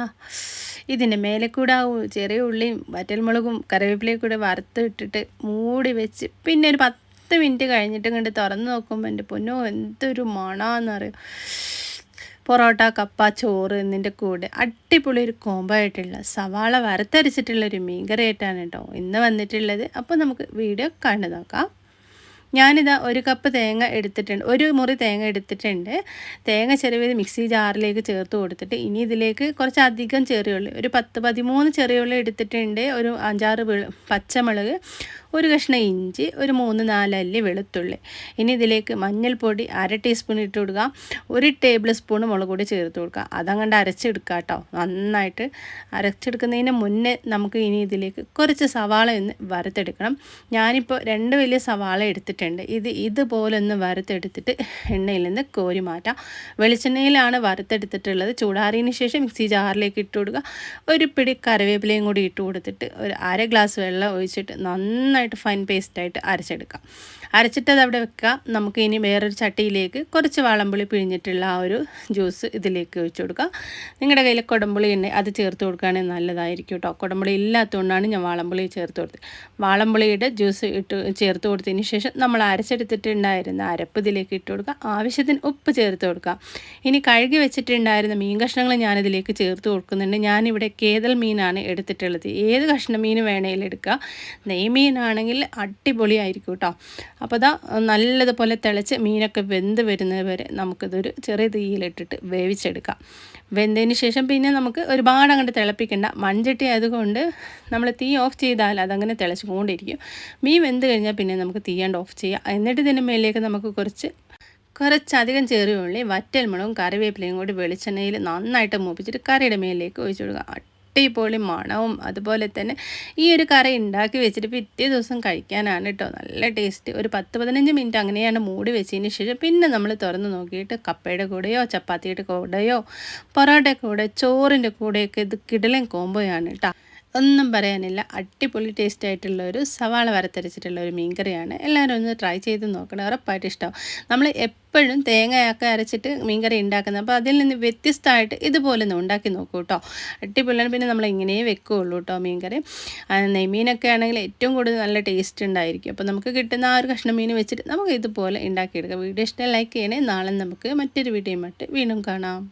ആ ഇതിന്റെ മേലെ കൂടെ ആ ചെറിയ ഉള്ളിയും വറ്റൽമുളകും കറിവേപ്പിലയും കൂടെ വറുത്ത് ഇട്ടിട്ട് മൂടി വെച്ച് പിന്നെ ഒരു പത്ത് മിനിറ്റ് കഴിഞ്ഞിട്ട് കണ്ട് തുറന്ന് നോക്കുമ്പോൾ എന്റെ പൊന്നോ എന്തൊരു മണമെന്നറിയോ പൊറോട്ട കപ്പ ചോറ് എന്നിന്റെ കൂടെ. അടിപൊളി ഒരു കോമ്പായിട്ടുള്ള സവാള വറുത്തരച്ചിട്ടുള്ള ഒരു മീൻകറിയായിട്ടാണ് കേട്ടോ ഇന്ന് വന്നിട്ടുള്ളത്. അപ്പോൾ നമുക്ക് വീഡിയോ കണ്ടു നോക്കാം. ഞാനിതാ ഒരു കപ്പ് തേങ്ങ എടുത്തിട്ടുണ്ട് ഒരു മുറി തേങ്ങ എടുത്തിട്ടുണ്ട്. തേങ്ങ ചെറിയത് മിക്സി ജാറിലേക്ക് ചേർത്ത് കൊടുത്തിട്ട് ഇനി ഇതിലേക്ക് കുറച്ച് അധികം ചെറിയുള്ളി ഒരു പത്ത് പതിമൂന്ന് ചെറിയുള്ളി എടുത്തിട്ടുണ്ട്. ഒരു അഞ്ചാറ് പച്ചമുളക് ഒരു കഷ്ണം ഇഞ്ചി ഒരു മൂന്ന് നാലല്ലി വെളുത്തുള്ളി. ഇനി ഇതിലേക്ക് മഞ്ഞൾപ്പൊടി അര ടീസ്പൂൺ ഇട്ട് കൊടുക്കുക. ഒരു ടേബിൾ സ്പൂൺ മുളക് പൊടി ചേർത്ത് കൊടുക്കുക. അതങ്ങണ്ട് അരച്ചെടുക്കുക കേട്ടോ. നന്നായിട്ട് അരച്ചെടുക്കുന്നതിന് മുന്നേ നമുക്ക് ഇനി ഇതിലേക്ക് കുറച്ച് സവാള ഒന്ന് വറുത്തെടുക്കണം. ഞാനിപ്പോൾ രണ്ട് വലിയ സവാള എടുത്തിട്ടുണ്ട്. ഇത് ഇതുപോലെ ഒന്ന് വറുത്തെടുത്തിട്ട് എണ്ണയിൽ നിന്ന് കോരി മാറ്റാം. വെളിച്ചെണ്ണയിലാണ് വറുത്തെടുത്തിട്ടുള്ളത്. ചൂടാറിയതിന് ശേഷം മിക്സി ജാറിലേക്ക് ഇട്ട് കൊടുക്കുക. ഒരു പിടി കറിവേപ്പിലയും കൂടി ഇട്ട് കൊടുത്തിട്ട് ഒരു അര ഗ്ലാസ് വെള്ളം ഒഴിച്ചിട്ട് നന്നായിട്ട് ഫൈൻ പേസ്റ്റായിട്ട് അരച്ചെടുക്കാം. അരച്ചിട്ടത് അവിടെ വെക്കുക. നമുക്ക് ഇനി വേറൊരു ചട്ടിയിലേക്ക് കുറച്ച് വാളമ്പുളി പിഴിഞ്ഞിട്ടുള്ള ആ ഒരു ജ്യൂസ് ഇതിലേക്ക് ഒഴിച്ചു കൊടുക്കുക. നിങ്ങളുടെ കയ്യിൽ കുടമ്പുളി ഉണ്ട് അത് ചേർത്ത് കൊടുക്കുകയാണെങ്കിൽ നല്ലതായിരിക്കും കേട്ടോ കുടമ്പുളി ഇല്ലാത്തതുകൊണ്ടാണ് ഞാൻ വാളമ്പുളി ചേർത്ത് കൊടുത്തത്. വാളമ്പുളിയുടെ ജ്യൂസ് ഇട്ട് ചേർത്ത് കൊടുത്തതിന് ശേഷം നമ്മൾ അരച്ചെടുത്തിട്ടുണ്ടായിരുന്ന അരപ്പ് ഇതിലേക്ക് ഇട്ട് കൊടുക്കുക. ആവശ്യത്തിന് ഉപ്പ് ചേർത്ത് കൊടുക്കുക. ഇനി കഴുകി വെച്ചിട്ടുണ്ടായിരുന്ന മീൻ കഷ്ണങ്ങൾ ഞാനിതിലേക്ക് ചേർത്ത് കൊടുക്കുന്നുണ്ട്. ഞാനിവിടെ കേതൽ മീനാണ് എടുത്തിട്ടുള്ളത്. ഏത് കഷ്ണ മീൻ വേണമെങ്കിലും എടുക്കുക. നെയ്മീനാണെങ്കിൽ അടിപൊളിയായിരിക്കും കേട്ടോ അപ്പോൾ അതാ നല്ലതുപോലെ തിളച്ച് മീനൊക്കെ വെന്ത് വരുന്നത് വരെ നമുക്കിതൊരു ചെറിയ തീയിലിട്ടിട്ട് വേവിച്ചെടുക്കാം. വെന്തതിന് ശേഷം പിന്നെ നമുക്ക് ഒരുപാട് അങ്ങോട്ട് തിളപ്പിക്കേണ്ട. മൺചട്ടി ആയതുകൊണ്ട് നമ്മൾ തീ ഓഫ് ചെയ്താൽ അതങ്ങനെ തിളച്ചുകൊണ്ടിരിക്കും. മീൻ വെന്ത് കഴിഞ്ഞാൽ പിന്നെ നമുക്ക് തീയാണ്ട് ഓഫ് ചെയ്യാം. എന്നിട്ട് ഇതിന് മേലേക്ക് നമുക്ക് കുറച്ച് കുറച്ചധികം ചെറിയ ഉള്ളി വറ്റൽമുളകും കറിവേപ്പിലയും കൂടി വെളിച്ചെണ്ണയിൽ നന്നായിട്ട് മൂപ്പിച്ചിട്ട് കറിയുടെ മേലേക്ക് ഒഴിച്ചു കൊടുക്കുക. അടിപൊളി മണവും അതുപോലെ തന്നെ ഈ ഒരു കറി ഉണ്ടാക്കി വെച്ചിട്ട് പിറ്റേ ദിവസം കഴിക്കാനാണ് കേട്ടോ നല്ല ടേസ്റ്റ്. ഒരു പത്ത് പതിനഞ്ച് മിനിറ്റ് അങ്ങനെയാണ് മൂടി വെച്ചതിന് ശേഷം പിന്നെ നമ്മൾ തുറന്ന് നോക്കിയിട്ട് കപ്പയുടെ കൂടെയോ ചപ്പാത്തിയുടെ കൂടെയോ പൊറോട്ടയുടെ കൂടെ ചോറിന്റെ കൂടെയൊക്കെ ഇത് കിടലൻ കോമ്പോയാണ് കേട്ടോ ഒന്നും പറയാനില്ല. അടിപൊളി ടേസ്റ്റ് ആയിട്ടുള്ള ഒരു സവാള വരത്തരച്ചിട്ടുള്ള ഒരു മീൻകറിയാണ് എല്ലാവരും ഒന്ന് ട്രൈ ചെയ്ത് നോക്കണം. ഉറപ്പായിട്ട് ഇഷ്ടമാവും നമ്മൾ എപ്പോഴും തേങ്ങയൊക്കെ അരച്ചിട്ട് മീൻകറി ഉണ്ടാക്കുന്നത് അപ്പോൾ അതിൽ നിന്ന് വ്യത്യസ്തമായിട്ട് ഇതുപോലെ ഒന്ന് ഉണ്ടാക്കി നോക്കൂ കേട്ടോ അടിപൊളിയാണ്. പിന്നെ നമ്മൾ ഇങ്ങനെ വെക്കുകയുള്ളൂ കേട്ടോ മീൻകറി നെയ്മീനൊക്കെ ആണെങ്കിൽ ഏറ്റവും കൂടുതൽ നല്ല ടേസ്റ്റ് ഉണ്ടായിരിക്കും. അപ്പോൾ നമുക്ക് കിട്ടുന്ന ആ ഒരു കഷ്ണം മീൻ വെച്ചിട്ട് നമുക്ക് ഇതുപോലെ ഉണ്ടാക്കിയെടുക്കാം വീഡിയോ ഇഷ്ടം ലൈക്ക് ചെയ്യണേ. നാളെ നമുക്ക് മറ്റൊരു വീഡിയോയുമായിട്ട് വീണ്ടും കാണാം.